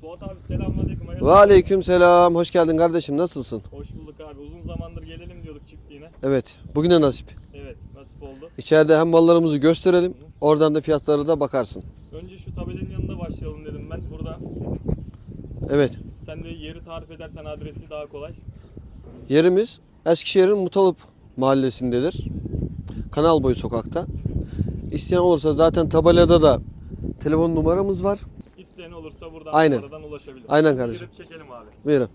Suat abi selamünaleyküm. Ve aleyküm selam. Hoş geldin kardeşim. Nasılsın? Hoş bulduk abi. Uzun zamandır gelelim diyorduk çiftliğine. Evet. Bugüne nasip. Evet nasip oldu. İçeride hem mallarımızı gösterelim. Oradan da fiyatları da bakarsın. Önce şu tabelanın yanında başlayalım dedim ben. Burada Evet. sen de yeri tarif edersen adresi daha kolay. Yerimiz Eskişehir'in Mutalıp mahallesindedir. Kanal boyu sokakta. İsteyen olursa zaten tabelada da telefon numaramız var. İsteyen olursa buradan Aynen. numaradan ulaşabilir. Aynen kardeşim. Girip çekelim abi. Buyurun.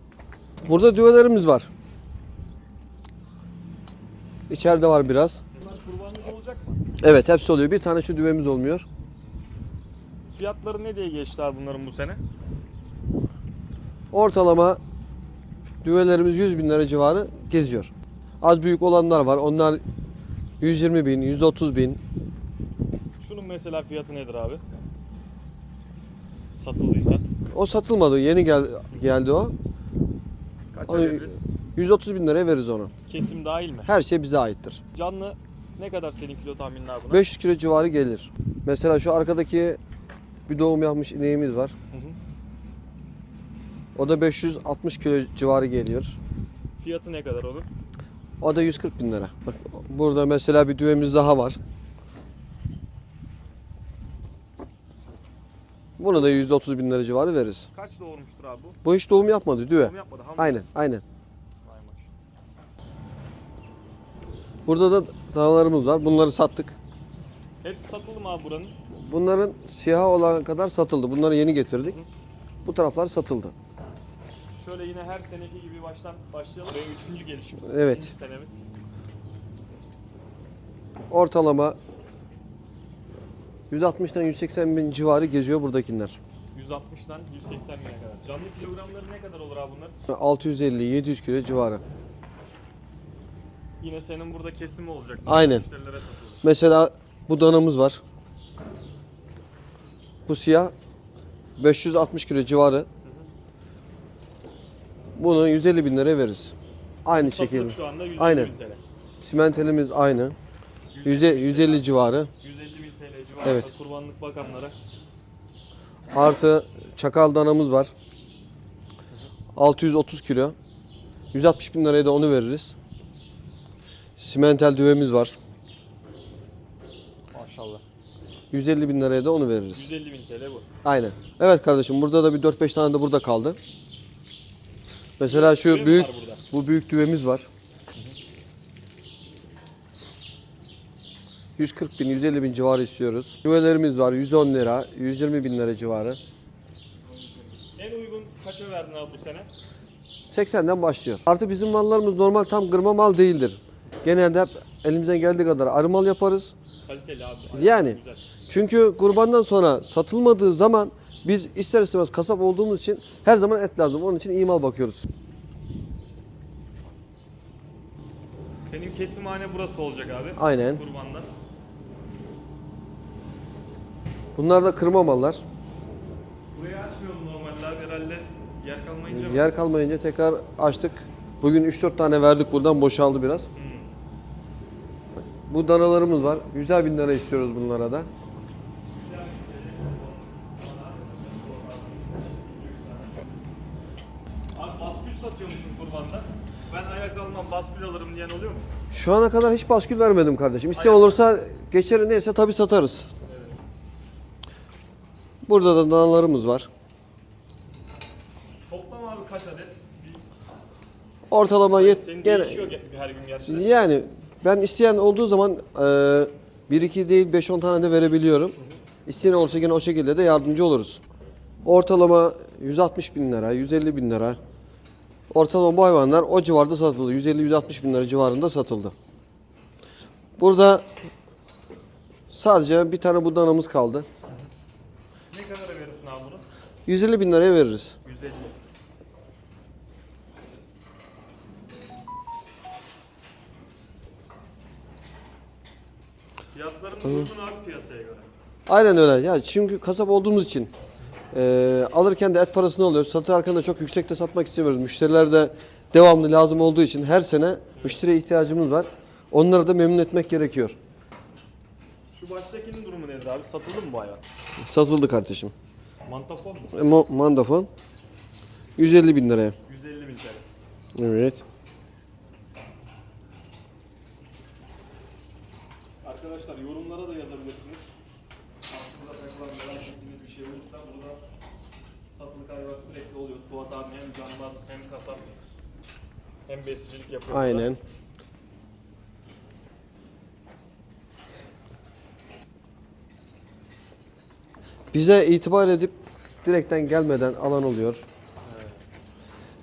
Burada düvelerimiz var. İçeride var biraz. Bunlar kurbanlık olacak mı? Evet hepsi oluyor. Bir tane şu düvemiz olmuyor. Fiyatları ne diye geçti abi bunların bu sene? Ortalama düvelerimiz 100 bin lira civarı geziyor. Az büyük olanlar var. Onlar 120 bin, 130 bin. Şunun mesela fiyatı nedir abi? Satıldıysa. O satılmadı. Yeni gel geldi o. Kaça Ay- veririz? 130 bin liraya veririz onu. Kesim dahil mi? Her şey bize aittir. Canlı ne kadar senin kilo tahminin abi buna? 500 kilo civarı gelir. Mesela şu arkadaki bir doğum yapmış ineğimiz var. Hı hı. O da 560 kilo civarı geliyor. Fiyatı ne kadar onun? O da 140 bin lira. Bak burada mesela bir düvemiz daha var. Bunu da 130 bin lira civarı veririz. Kaç doğurmuştur abi bu? Bu hiç doğum yapmadı düve. Doğum yapmadı. Hamur. Aynen aynen. Vay maşallah. Burada da danalarımız var. Bunları sattık. Hepsi satıldı mı abi buranın? Bunların siyah olan kadar satıldı. Bunları yeni getirdik. Bu taraflar satıldı. Şöyle yine her seneki gibi baştan başlayalım. Buraya üçüncü gelişimiz. Evet. Üçüncü senemiz. Ortalama 160'dan 180 bin civarı geziyor buradakiler. 160'dan 180 bine kadar. Canlı kilogramları ne kadar olur abi bunlar? 650-700 kilo civarı. Yine senin burada kesimi olacak. Aynen. Müşterilere. Mesela bu danamız var. Bu siyah 560 kilo civarı. Bunu 150 bin liraya veririz. Aynı Satılık şekilde. şu anda 150 Aynen. bin TL. Simentelimiz aynı. 150, 150 civarı. 150 bin TL civarında Evet. kurbanlık bakanlara. Artı çakal danamız var. 630 kilo. 160 bin liraya da onu veririz. Simentel düvemiz var. Maşallah. 150 bin liraya da onu veririz. 150 bin TL bu. Aynen. Evet kardeşim burada da bir 4-5 tane de burada kaldı. Mesela şu Düve mi büyük var burada? bu büyük düvemiz var. 140 bin, 150 bin civarı istiyoruz. Düvelerimiz var 110 lira, 120 bin lira civarı. En uygun kaça verdin abi bu sene? 80'den başlıyor. Artı bizim mallarımız normal tam kırma mal değildir. Genelde hep elimizden geldiği kadar arı mal yaparız. Kaliteli abi. Yani. Güzel. Çünkü kurbandan sonra satılmadığı zaman biz ister istemez kasap olduğumuz için her zaman et lazım. Onun için iyi mal bakıyoruz. Senin kesimhane burası olacak abi. Aynen. Kurbanda. Bunlar da kırma mallar. Burayı açmıyordum normalde abi herhalde yer kalmayınca mı? Yer kalmayınca tekrar açtık. Bugün 3-4 tane verdik buradan boşaldı biraz. Hmm. Bu danalarımız var. 100 bin lira istiyoruz bunlara da. Abi baskül satıyor musun kurbanda? Ben ayak almam baskül alırım diyen oluyor mu? Şu ana kadar hiç baskül vermedim kardeşim. İsteyen olursa geçer neyse tabi satarız. Burada da danalarımız var. Toplam abi kaç adet? Ortalama yet Senin gene değişiyor ge- her gün gerçi. de. yani ben isteyen olduğu zaman e, 1 2 değil 5 10 tane de verebiliyorum. İsteyen olursa yine o şekilde de yardımcı oluruz. Ortalama 160 bin lira, 150 bin lira. Ortalama bu hayvanlar o civarda satıldı. 150-160 bin lira civarında satıldı. Burada sadece bir tane bu danamız kaldı. Ne kadara verirsin abi bunu? 150 bin liraya veririz. 150. Fiyatların uygun abi piyasaya göre. Aynen öyle. Ya çünkü kasap olduğumuz için e, alırken de et parasını alıyoruz. Satarken de çok yüksekte satmak istemiyoruz. Müşteriler de devamlı lazım olduğu için her sene müşteriye ihtiyacımız var. Onları da memnun etmek gerekiyor. Şu baştakinin durumu nedir abi? Satıldı mı bu hayvan? Satıldı kardeşim. Mantafon mu? E, mo- Mandafon. 150 bin liraya. 150 bin TL. Evet. Arkadaşlar yorumlara da yazabilirsiniz. Aklınıza takılan merak ettiğiniz bir şey olursa burada satılık hayvan sürekli oluyor. Suat abi hem canbaz hem kasap hem besicilik yapıyor. burada. Aynen. Bize itibar edip direkten gelmeden alan oluyor.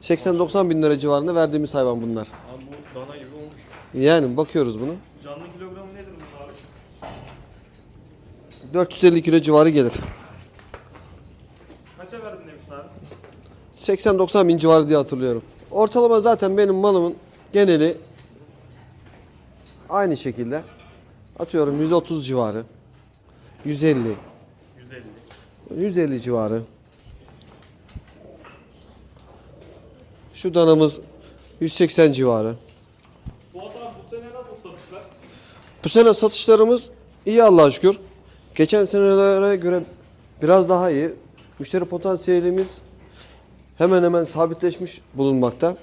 80-90 bin lira civarında verdiğimiz hayvan bunlar. Abi bu dana gibi olmuş. Yani bakıyoruz bunu. Canlı kilogramı nedir bunun abi? 450 kilo civarı gelir. Kaça verdin demiştin abi? 80-90 bin civarı diye hatırlıyorum. Ortalama zaten benim malımın geneli aynı şekilde. Atıyorum 130 civarı. 150. 150. 150 civarı. Şu danamız 180 civarı. Suat abi bu sene nasıl satışlar? Bu sene satışlarımız iyi Allah'a şükür. Geçen senelere göre biraz daha iyi. Müşteri potansiyelimiz hemen hemen sabitleşmiş bulunmakta.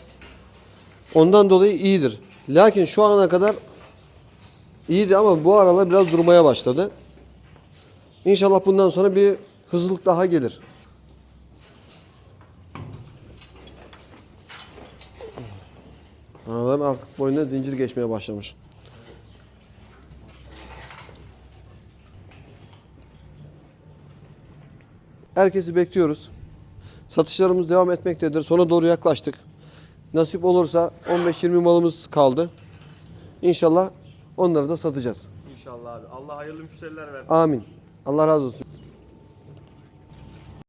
Ondan dolayı iyidir. Lakin şu ana kadar iyiydi ama bu aralar biraz durmaya başladı. İnşallah bundan sonra bir hızlılık daha gelir. Araların artık boyuna zincir geçmeye başlamış. Herkesi bekliyoruz. Satışlarımız devam etmektedir. Sona doğru yaklaştık. Nasip olursa 15-20 malımız kaldı. İnşallah onları da satacağız. İnşallah abi. Allah hayırlı müşteriler versin. Amin. Allah razı olsun.